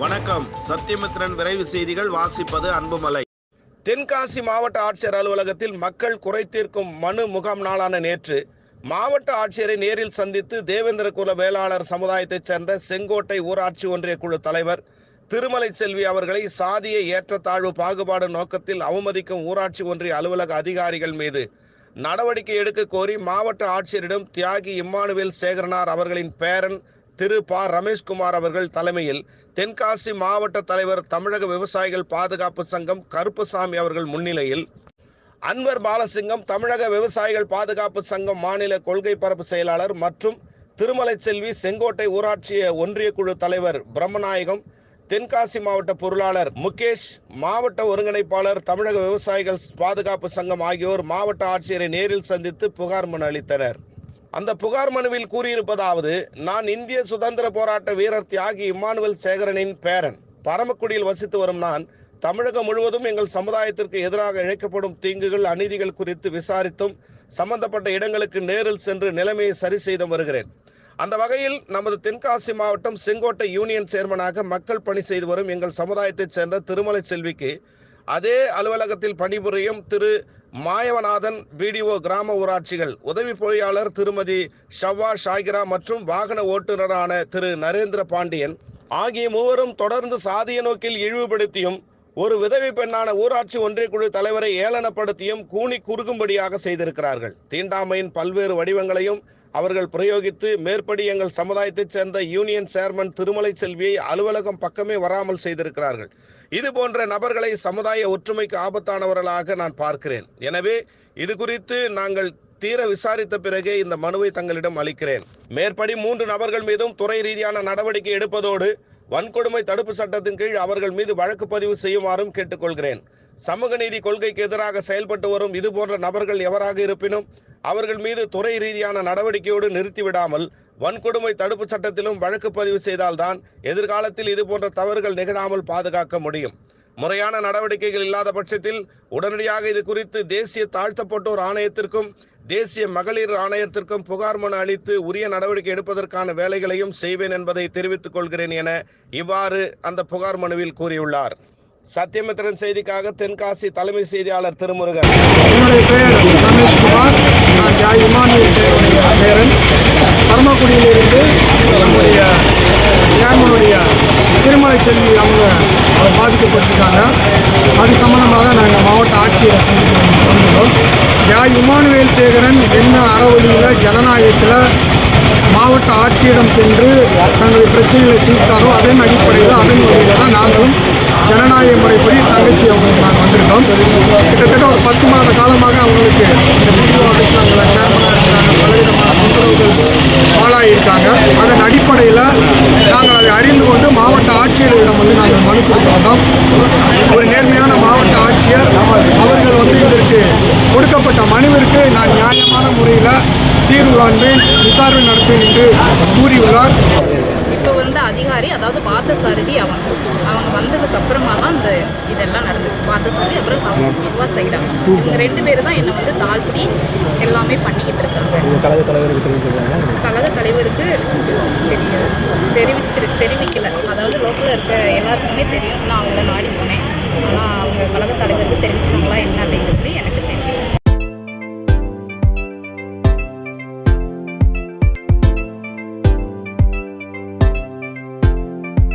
வணக்கம். சத்தியமித்ரன் விரைவு செய்திகள் வாசிப்பது அன்புமலை. தென்காசி மாவட்ட ஆட்சியர் அலுவலகத்தில் மக்கள் குறை தீர்க்கும் மனு முகாம் நாளான நேற்று. மாவட்ட ஆட்சியரை நேரில் சந்தித்து தேவேந்திர குல வேளாளர் சமுதாயத்தைச் சேர்ந்த செங்கோட்டை ஊராட்சி ஒன்றிய குழு தலைவர் திருமலை செல்வி அவர்களை சாதிய ஏற்றத்தாழ்வு பாகுபாடு நோக்கத்தில் அவமதிக்கும் ஊராட்சி ஒன்றிய அலுவலக அதிகாரிகள் மீது நடவடிக்கை எடுக்க கோரி மாவட்ட ஆட்சியரிடம் தியாகி இம்மானுவேல் சேகரனார் அவர்களின் பேரன் திரு ப. ரமேஷ்குமார் அவர்கள் தலைமையில் தென்காசி மாவட்ட தலைவர் தமிழக விவசாயிகள் பாதுகாப்பு சங்கம் கருப்புசாமி அவர்கள் முன்னிலையில் அன்வர் பாலசிங்கம் தமிழக விவசாயிகள் பாதுகாப்பு சங்கம் மாநில கொள்கை பரப்பு செயலாளர் மற்றும் திருமலை செல்வி செங்கோட்டை ஊராட்சிய ஒன்றிய குழு தலைவர் பிரம்மநாயகம் தென்காசி மாவட்ட பொருளாளர் முகேஷ் மாவட்ட ஒருங்கிணைப்பாளர் தமிழக விவசாயிகள் பாதுகாப்பு சங்கம் ஆகியோர் மாவட்ட ஆட்சியரை நேரில் சந்தித்து புகார் மனு அளித்தனர். அந்த புகார் மனுவில் கூறியிருப்பதாவது நான் இந்திய சுதந்திர போராட்ட வீரர் தியாகி இம்மானுவேல் சேகரனின் பேரன். பரமக்குடியில் வசித்து வரும் நான் தமிழகம் முழுவதும் எங்கள் சமுதாயத்திற்கு எதிராக இழைக்கப்படும் தீங்குகள் அநீதிகள் குறித்து விசாரித்தும் சம்பந்தப்பட்ட இடங்களுக்கு நேரில் சென்று நிலைமையை சரி செய்து வருகிறேன். அந்த வகையில் நமது தென்காசி மாவட்டம் செங்கோட்டை யூனியன் சேர்மனாக மக்கள் பணி செய்து வரும் எங்கள் சமுதாயத்தைச் சேர்ந்த திருமலை செல்விக்கு அதே அலுவலகத்தில் பணிபுரியும் திரு மாயவநாதன் பிடிஓ கிராம ஊராட்சிகள் உதவி பொறியாளர் திருமதி ஷவ்வா ஷாகிரா மற்றும் வாகன ஓட்டுநரான திரு நரேந்திர பாண்டியன் ஆகிய மூவரும் தொடர்ந்து சாதிய நோக்கில் இழிவுபடுத்தியும் ஒரு விதவை பெண்ணான ஊராட்சி ஒன்றிய குழு தலைவரை ஏளனப்படுத்தியும் கூனி குறுகும்படியாக செய்திருக்கிறார்கள். தீண்டாமையின் பல்வேறு வடிவங்களையும் அவர்கள் பிரயோகித்து மேற்படி எங்கள் சமுதாயத்தைச் சேர்ந்த யூனியன் சேர்மன் திருமலை செல்வியை அலுவலகம் பக்கமே வராமல் செய்திருக்கிறார்கள். இது போன்ற நபர்களை சமுதாய ஒற்றுமைக்கு ஆபத்தானவர்களாக நான் பார்க்கிறேன். எனவே இது குறித்து நாங்கள் தீர விசாரித்த பிறகே இந்த மனுவை தங்களிடம் அளிக்கிறேன். மேற்படி மூன்று நபர்கள் மீதும் துறை ரீதியான நடவடிக்கை எடுப்பதோடு வன்கொடுமை தடுப்பு சட்டத்தின் கீழ் அவர்கள் மீது வழக்கு பதிவு செய்யுமாறும் கேட்டுக்கொள்கிறேன். சமூக நீதி கொள்கைக்கு எதிராக செயல்பட்டு வரும் இது போன்ற நபர்கள் எவராக இருப்பினும் அவர்கள் மீது துறை ரீதியான நடவடிக்கையோடு நிறுத்திவிடாமல் வன்கொடுமை தடுப்பு சட்டத்திலும் வழக்கு பதிவு செய்தால்தான் எதிர்காலத்தில் இது போன்ற தவறுகள் நிகழாமல் பாதுகாக்க முடியும். முறையான நடவடிக்கைகள் இல்லாத பட்சத்தில் உடனடியாக இது குறித்து தேசிய தாழ்த்தப்பட்டோர் ஆணையத்திற்கும் தேசிய மகளிர் ஆணையத்திற்கும் புகார் மனு அளித்து உரிய நடவடிக்கை எடுப்பதற்கான வேலைகளையும் செய்வேன் என்பதை தெரிவித்துக் கொள்கிறேன் என இவ்வாறு அந்த புகார் மனுவில் கூறியுள்ளார். சத்தியமித்திரன் செய்திக்காக தென்காசி தலைமை செய்தியாளர் திருமுருகன். என்னுடைய பெயர் ரமேஷ்குமார். நான் யா இமானுவேல் தேவனுடைய பேரன் பரமக்குடியிலிருந்து நம்முடைய சேர்மனுடைய திருமலை செல்வி அவங்க பாதிக்கப்பட்டிருக்காங்க அது சம்மந்தமாக நாங்கள் மாவட்ட ஆட்சியரை சந்திக்க வந்திருந்தோம் இமானுவேல் சேகரன் என்ன அறவழியில் ஜனநாயகத்தில் மாவட்ட ஆட்சியிடம் சென்று தங்களது பிரச்சனைகளை தீர்த்தாரோ அதன் அடிப்படையில் அதன் வழியில் தான் நாங்களும் ஜனநாயக முறைப்படி தங்கச்சி அவங்களுக்கு நாங்கள் வந்திருக்கோம். கிட்டத்தட்ட ஒரு பத்து மாத காலமாக அவங்களுக்கு இந்த பிடிஓ ஆஃபீஸில் அவங்கள சேர்மனாக பலவிதமான தொந்தரவுகள் ஆளாகியிருக்காங்க அதன் அடிப்படையில் நாங்கள் அதை அறிந்து கொண்டு மாவட்ட ஆட்சியரிடம் வந்து நாங்கள் மனு வந்தோம் ஒரு நேர்மையான மாவட்ட ஆட்சியர் அவர்கள் வந்து இதற்கு கொடுக்கப்பட்ட மனுவிற்கு நான் நியாயமான முறையில் காண்பேன் விசாரணை நடப்பேன் என்று கூறியுள்ளார். இப்போ வந்து அதிகாரி அதாவது பார்த்தசாரதி அவங்க அவங்க வந்ததுக்கு அப்புறமா தான் இந்த இதெல்லாம் நடந்தது. பார்த்தசாரதி அப்புறம் அவங்க சைடா. இவங்க ரெண்டு பேரும் தான் என்னை வந்து தாழ்த்தி எல்லாமே பண்ணிக்கிட்டு இருக்காங்க. கழக தலைவருக்கு கழக தலைவருக்கு தெரியாது. தெரிவிச்சிரு தெரிவிக்கல. அதாவது லோக்கலில் இருக்க எல்லாருக்குமே தெரியும். நான் அவங்கள நாடி போனேன். ஆனால்